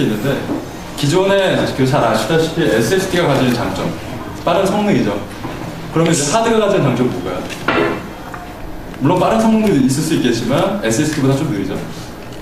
SSD 있는데 기존에 그 잘 아시다시피 SSD가 가지는 장점 빠른 성능이죠. 그러면 이제 하드가 가지는 장점 뭐가요? 물론 빠른 성능도 있을 수 있겠지만 SSD보다 좀 느리죠.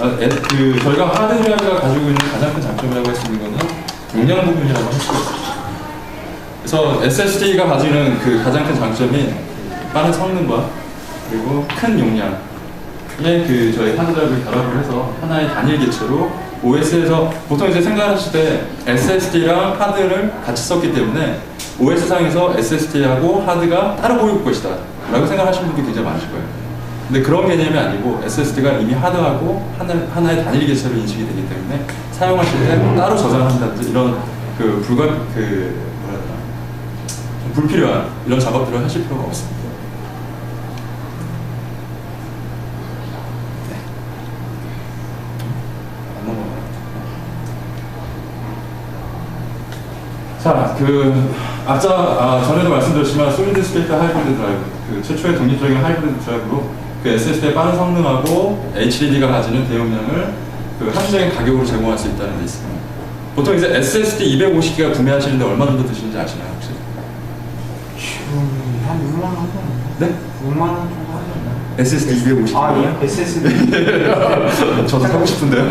아, 에- 그 저희가 하드웨어가 가지고 있는 가장 큰 장점이라고 할 수 있는 거는 용량 부분이라고 할 수 있어요. 그래서 SSD가 가지는 그 가장 큰 장점이 빠른 성능과 그리고 큰 용량의 그 저희 하드드라이브를 결합을 해서 하나의 단일 개체로 OS에서 보통 이제 생각하실 때 SSD랑 하드를 같이 썼기 때문에 OS상에서 SSD하고 하드가 따로 보일 것이다 라고 생각하시는 분들이 굉장히 많으실 거예요. 근데 그런 개념이 아니고 SSD가 이미 하드하고 하나, 하나의 단일 개체로 인식이 되기 때문에 사용하실 때 따로 저장한다든지 이런 그 불가 그좀 불필요한 이런 작업들을 하실 필요가 없습니다. 네. 안 넘어가요. 자, 그 앞자 아, 전에도 말씀드렸지만 솔리드 스테이트 하이브리드 드라이브, 그 최초의 독립적인 하이브리드 드라이브로 그 SSD의 빠른 성능하고 HDD가 가지는 대용량을 그 합리적인 가격으로 제공할 수 있다는 데 있습니다. 보통 이제 SSD 250기가 구매하시는데 얼마 정도 드시는지 아시나요 혹시? 지금 한 6만 원 정도? 네? 6만 원 정도 하셨나요? SSD 250. 아, 예? SSD 저도 사고 싶은데요.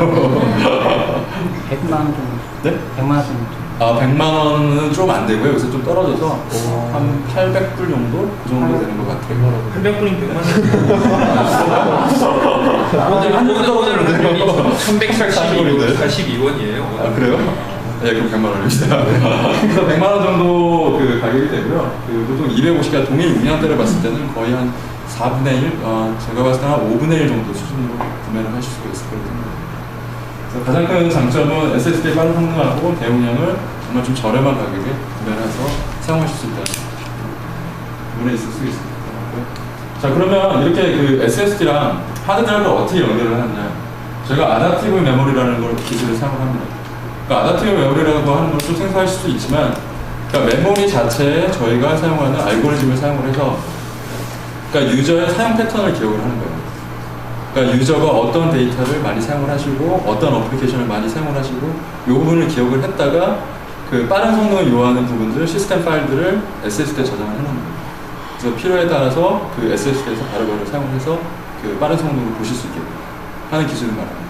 100만 원 정도. 네? 100만 원 정도. 아, 100만 원은 좀 안 되고요. 요새 좀 떨어져서 오. 한 800불 정도? 그 정도 되는 것 같아요. 800분이 100만 오늘 한 오늘 오늘 가격이 1182원, 42원이에요. 아, 그래요? 네, 그럼 100만 원입니다. 그래서 100만 원 정도 그 가격이 되고요. 그 보통 250가 동일 용량대를 봤을 때는 거의 한 4분의 1, 어, 제가 봤을 때 한 5분의 1 정도 수준으로 구매를 하실 수가 있을. 그래서 가장 큰 장점은 SSD의 빠른 성능하고 대용량을 정말 좀 저렴한 가격에 구매를 해서 사용하실 수 있다는 부분에 있을 수 있습니다. 자 그러면 이렇게 그 SSD랑 하드드라이브를 어떻게 연결을 하느냐 저희가 아답티브 메모리라는 걸 기술을 사용합니다. 그러니까 아답티브 메모리라고 하는 걸좀 생소하실 수 있지만 그러니까 메모리 자체에 저희가 사용하는 알고리즘을 사용을 해서 그러니까 유저의 사용 패턴을 기억을 하는 거예요. 그러니까 유저가 어떤 데이터를 많이 사용을 하시고 어떤 어플리케이션을 많이 사용을 하시고 이 부분을 기억을 했다가 그 빠른 성능을 요하는 부분들 시스템 파일들을 SSD에 저장을 해놓는 거예요. 그래서 필요에 따라서 그 SSD에서 바로바로 사용을 해서 그 빠른 성능을 보실 수 있게 하는 기술을 말합니다.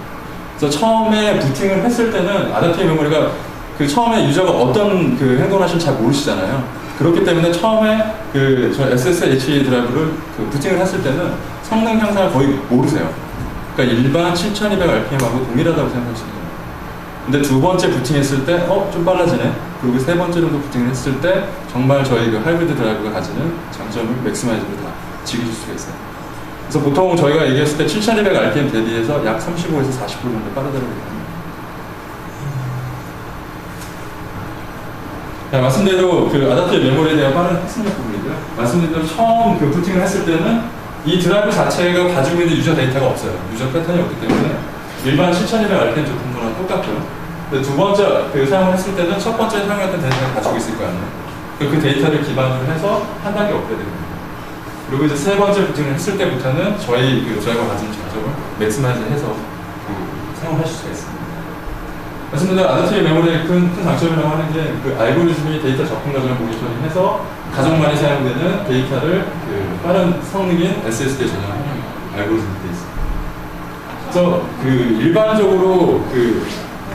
그래서 처음에 부팅을 했을 때는 아답티브 메모리가 그 처음에 유저가 어떤 그 행동을 하시는지 잘 모르시잖아요. 그렇기 때문에 처음에 그 저 SSH 드라이브를 그 부팅을 했을 때는 성능 향상을 거의 모르세요. 그러니까 일반 7200rpm하고 동일하다고 생각하시면 돼요. 근데 두 번째 부팅했을 때, 어, 좀 빨라지네. 그리고 세 번째 정도 부팅을 했을 때, 정말 저희 그 하이브리드 드라이브가 가지는 장점을 맥시마이즈로 다 즐기실 수가 있어요. 그래서 보통 저희가 얘기했을 때 7200rpm 대비해서 약 35에서 40% 정도 빠르다고 얘기합니다. 자, 말씀대로 그 아답티브 메모리에 대한 빠른 핵심적 부분이고요. 말씀드린 대로 처음 그 부팅을 했을 때는 이 드라이브 자체가 가지고 있는 유저 데이터가 없어요. 유저 패턴이 없기 때문에 일반 7200rpm 제품과는 똑같고요. 근데 두 번째 그 사용을 했을 때는 첫 번째 사용했던 데이터를 가지고 있을 거 아니에요. 그, 그 데이터를 기반으로 해서 한 단계 업그레이드됩니다. 그리고 이제 세 번째 부팅을 했을 때부터는 저희 그 저희가 가진 장점을 맥스마이즈 해서 그 사용하실 수가 있습니다. 말씀드린 아다티브 메모리의 큰, 큰 장점이라고 하는 게 그 알고리즘이 데이터 접근 과정을 모니터링해서 가장 많이 사용되는 데이터를 그 빠른 성능인 SSD에 저장하는 알고리즘이 되어 있습니다. 그래서 그 일반적으로 그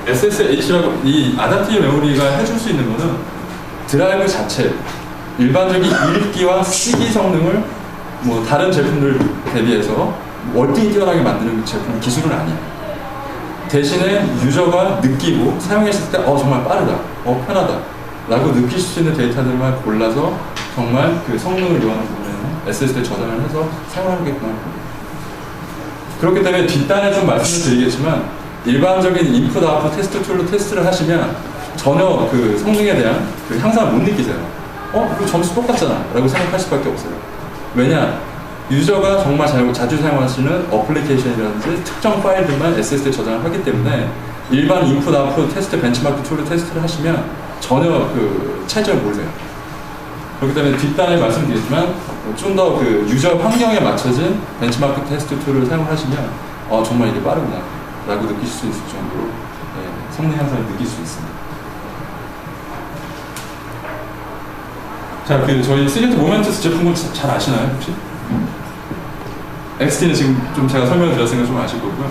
SSH라고 이 아다티브 메모리가 해줄 수 있는 거는 드라이브 자체 일반적인 읽기와 쓰기 성능을 뭐 다른 제품들 대비해서 월등히 뛰어나게 만드는 제품 기술은 아니에요. 대신에 유저가 느끼고 사용했을 때 어 정말 빠르다, 어 편하다 라고 느낄 수 있는 데이터들만 골라서 정말 그 성능을 요하는 부분에는 SSD에 저장을 해서 겁니다. 그렇기 때문에 뒷단에 좀 말씀을 드리겠지만 일반적인 인풋 아웃풋 테스트 툴로 테스트를 하시면 전혀 그 성능에 대한 그 향상을 못 느끼세요. 어? 이거 점수 똑같잖아 라고 생각할 수밖에 없어요. 왜냐? 유저가 정말 잘, 자주 사용하시는 어플리케이션이라든지 특정 파일들만 SSD에 저장을 하기 때문에 일반 인풋 아웃풋 테스트 벤치마크 툴로 테스트를 하시면 전혀 그 차이점을 모르세요. 그렇기 때문에 뒷단에 말씀드리지만 좀 더 그 유저 환경에 맞춰진 벤치마크 테스트 툴을 사용하시면 어 정말 이게 빠르구나 라고 느끼실 수 있을 정도로 예, 성능 향상을 느낄 수 있습니다. 자, 그 저희 시게트 모멘트스 제품을 자- 잘 아시나요 혹시? XT는 지금 좀 제가 설명을 드렸으니까 좀 아실 거고요.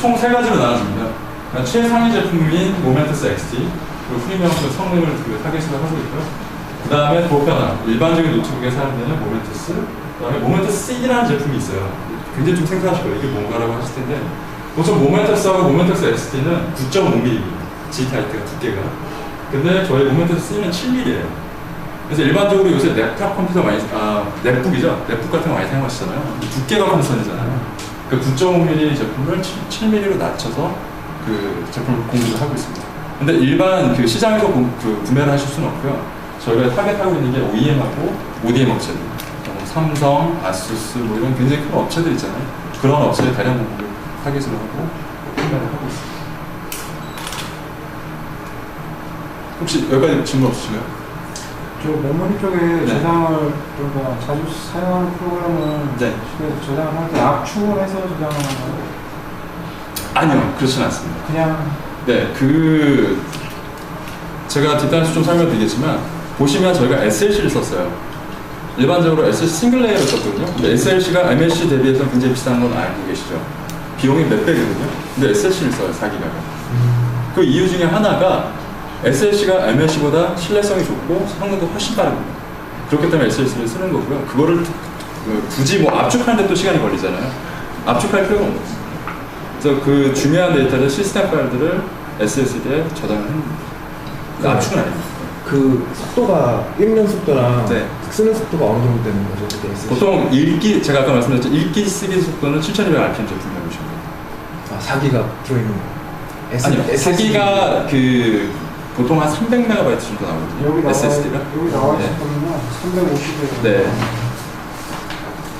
총 세 가지로 나눠집니다. 그러니까 최상위 제품인 모멘트스 XT, 그리고 프리미엄 그 성능을 그 타겟으로 하고 있고요. 그 다음에 보편화, 일반적인 노트북에 사용되는 모멘트스, 그 다음에 모멘트스 C라는 제품이 있어요. 굉장히 좀 생소하실 거예요. 이게 뭔가라고 하실 텐데, 보통 모멘트스하고 모멘트스 XT는 9.5mm입니다. G 타이트가 두께가. 근데 저희 모멘트스 C는 7mm예요. 그래서 일반적으로 요새 랩탑 컴퓨터 많이, 아, 랩북이죠? 랩북 같은 거 많이 사용하시잖아요. 두께가 컨선이잖아요. 그 9.5mm 제품을 7mm로 낮춰서 그 제품을 공유를 하고 있습니다. 근데 일반 그 시장에서 구, 그 구매를 하실 수는 없고요. 저희가 타겟하고 있는 게 OEM하고 ODM 업체들. 뭐 삼성, 아수스 뭐 이런 굉장히 큰 업체들 있잖아요. 그런 업체에 대량 공급을 타겟으로 하고 판매를 하고 있습니다. 혹시 여기까지 질문 없으신가요? 저 메모리 쪽에 네. 저장을 좀더 자주 사용하는 프로그램은 네. 집에서 저장을 할 때 압축을 해서 저장을 하는 거예요? 아니요, 그렇진 않습니다. 그냥 네, 그 제가 뒷단에서 좀 설명드리겠지만 보시면 저희가 SLC를 썼어요. 일반적으로 SLC 싱글 레이어를 썼거든요. 근데 SLC가 MLC 대비해서 굉장히 비싼 건 알고 계시죠? 비용이 몇 배거든요. 근데 SLC를 써요, 4기가가. 그 이유 중에 하나가 SLC가 MLC보다 신뢰성이 좋고 성능도 훨씬 빠릅니다. 그렇기 때문에 SLC를 쓰는 거고요. 그거를 그 굳이 뭐 압축하는데 또 시간이 걸리잖아요. 압축할 필요가 거죠. 그래서 그 중요한 데이터를 시스템 파일들을 SSD에 저장을 합니다. 네. 압축은 아닙니다. 그 속도가 읽는 속도랑 네. 쓰는 속도가 어느 정도 되는 거죠? 보통 읽기 제가 아까 말씀드렸죠 읽기 쓰기 속도는 7,200 RPM 제품이라고 보시면 돼요. 아, 4기가 들어있는 거. 아니요, SSD. 사기가 그 보통 한 300MB 정도 나오거든요. 여기 SSD가. 여기 나와 네. 있었거든요. 350에. 네.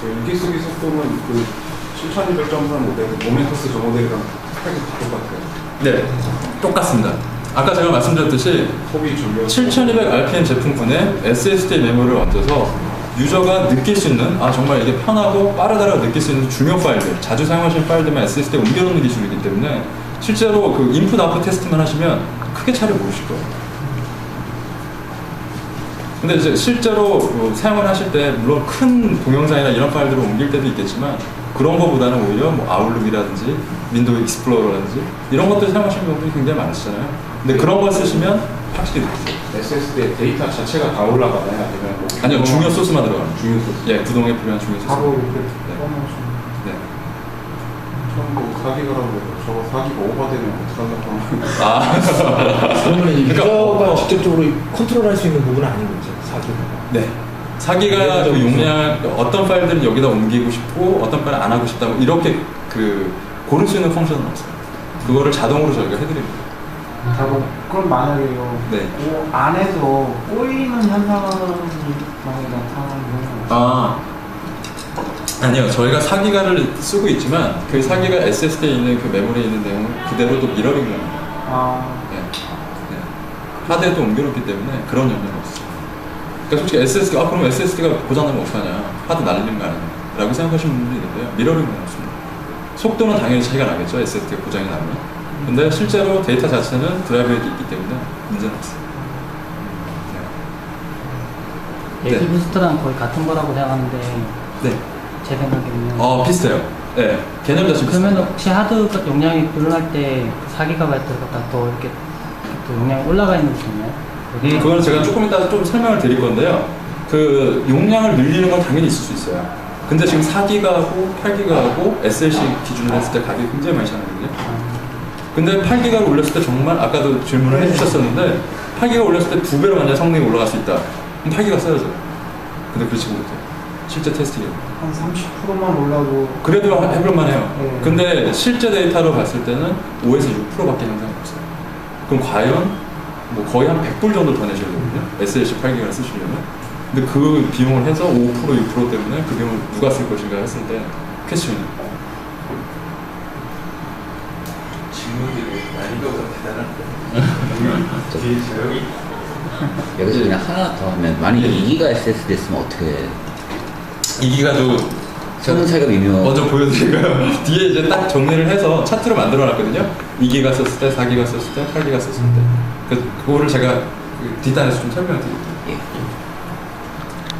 인기 쓰기 속도는 그 7200.3 모델, 모멘터스 저 모델이랑 스펙이 다 똑같아요. 네, 똑같습니다. 아까 제가 말씀드렸듯이 소비 전력 7200 RPM 제품군에 SSD 메모리를 얹어서 유저가 느낄 수 있는 아 정말 이게 편하고 빠르다라고 느낄 수 있는 중요 파일들 자주 사용하시는 파일들만 SSD에 옮겨놓는 기술이기 때문에 실제로 그 인풋 아웃풋 테스트만 하시면 크게 차이를 모르실 거예요. 근데 이제 실제로 뭐 사용을 하실 때 물론 큰 동영상이나 이런 파일들을 옮길 때도 있겠지만 그런 거보다는 오히려 뭐 아웃룩이라든지 윈도우 익스플로러라든지 이런 것들 사용하시는 분들이 굉장히 많으시잖아요. 근데 그런 걸 쓰시면 확실히. SSD 데이터 자체가 다 올라가나요? 아니면 뭐 아니요 중요 소스만 들어가는 중요 소스. 예 구동에 필요한 중요 소스 바로 이렇게 네. 네. 4기가라고 해서 저거 4기가 오버되면 하면 아 그러면 이 그러니까 유저가 어. 직접적으로 컨트롤할 수 있는 부분은 아닌 거죠? 4기가. 네. 사기가 그 용량 어떤 파일들은 여기다 옮기고 싶고 어떤 파일은 안 하고 싶다 고 이렇게 그 고를 수 있는 펑션은 없어요. 그거를 자동으로 저희가 해드립니다. 바로 그럼 만약에요. 네. 그 안에서 꼬이는 현상이 많이 나타나는 아 아니요 저희가 4기가를 쓰고 있지만 그 4기가 SSD에 있는 그 메모리에 있는 내용을 그대로 또 미러링을 합니다. 아 네. 네. 하드에도 옮겨놓기 때문에 그런 영향이 없어요. 그러니까 솔직히 SSD, 아, 그럼 SSD가 고장나면 어떡하냐. 하드 날리는 거 아니냐. 라고 생각하시는 분들이 있는데요. 미러링은 없습니다. 속도는 당연히 차이가 나겠죠. SSD가 고장이 나면. 근데 실제로 데이터 자체는 드라이브에 있기 때문에 문제는 없어요. 네. 레지 부스트랑 거의 같은 거라고 생각하는데 네. 제 생각에는 어, 비슷해요. 네. 개념 자체 그러면 비슷해요. 혹시 하드 용량이 늘어날 때 4기가바이트보다 더 이렇게 또 용량이 올라가 있는 거 있나요? 여기 그거는 제가 조금 이따 좀 설명을 드릴 건데요. 그 용량을 늘리는 건 당연히 있을 수 있어요. 근데 지금 4기가하고 8기가하고 SLC 기준으로 했을 때 가격이 굉장히 많이 차거든요. 근데 8기가를 올렸을 때 정말 아까도 질문을 해주셨었는데 8기가 올렸을 때 두 배로 만약 성능이 올라갈 수 있다. 그럼 8기가 써야죠. 근데 그렇지 못해요. 실제 테스팅에. 한 30%만 올라도 그래도 하- 해볼만 해요. 네. 근데 실제 데이터로 봤을 때는 5에서 6%밖에 향상이 없어요. 그럼 과연 뭐 거의 한 100불 정도 더 내셔야 되거든요. SLC 8기가를 쓰시려면. 근데 그 비용을 해서 5% 6% 때문에 그 비용을 누가 쓸 것인가 했을 때 퀘스천이 질문들이 난이도가 대단한데. 뒤에 제형이 여기서 그냥 하나 더 하면 만약에 2기가 SSD 됐으면 어떻게 해? 2기가도 성능 차이가 미묘. 먼저 보여드릴까요? 뒤에 이제 딱 정리를 해서 차트로 만들어놨거든요. 2기가 썼을 때, 4기가 썼을 때, 8기가 썼을 때. 그, 그거를 제가 그 뒷단에서 좀 설명드릴게요. 예.